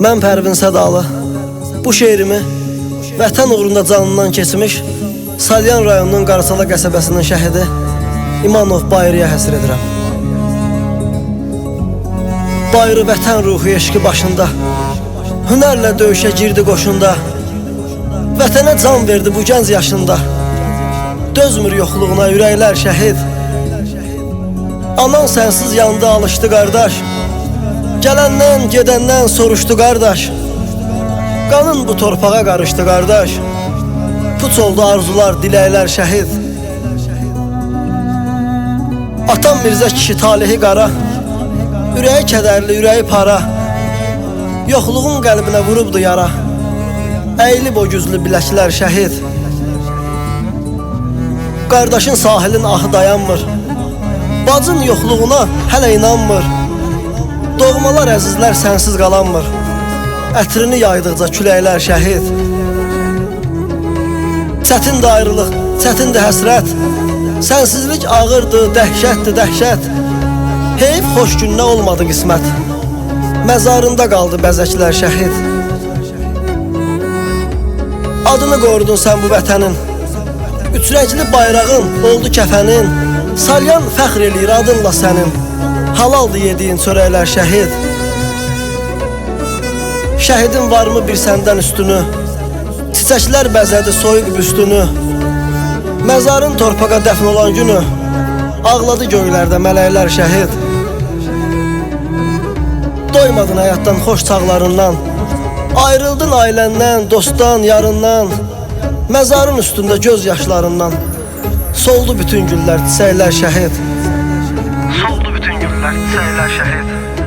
Mən Pərvin Sədalı bu şeirimi vətən uğrunda canından keçmiş Salyan rayonunun Qarasala qəsəbəsinin şəhidi İmanov Bayırıya həsr edirəm. Bayrı vətən ruhu eşqi başında Hünərlə döyüşə girdi qoşunda Vətənə can verdi bu gənc yaşında. Dözmür yoxluğuna ürəklər şəhid. Anan sənsiz yandı alışdı qardaş Gələndən gedəndən soruşdu qardaş. Qanın bu torpağa qarışdı qardaş. Puç oldu arzular, diləklər şəhid. Atam Mirzə kişi talihi qara. Ürəyi kədərli, ürəyi para. Yoxluğun qəlbinə vurubdu yara. Əyilib o güzlü biləklər şəhid. Qardaşın sahilin ahı dayanmır. Bacın yoxluğuna hələ inanmır Doğmalar əzizlər sənsiz qalanmır. Ətrini yaydıqca küləklər şəhid. Çətindir ayrılıq, çətindir həsrət. Sənsizlik ağırdır, dəhşətdir, dəhşət. Heyf xoş gündə olmadı qismət. Məzarında qaldı bəzəklər şəhid. Adını qorudun sən bu vətənin. Üçrəkli bayrağın oldu kəfənin. Salyan fəxr eləyir adınla sənin Halaldır yediyin çörəklər şəhid Şəhidin varmı bir səndən üstünü? Çiçəklər bəzədi soyuq büstünü Məzarın torpağa dəfn olan günü. Ağladı göylərdə mələklər şəhid Doymadın həyatdan xoş çağlarından. Ayrıldın ailəndən, dostdan, yarından. Məzarın üstündə göz yaşlarından Soldu bütün güllər, çiçəklər şəhid Soldu bütün güllər, çiçəklər şəhid.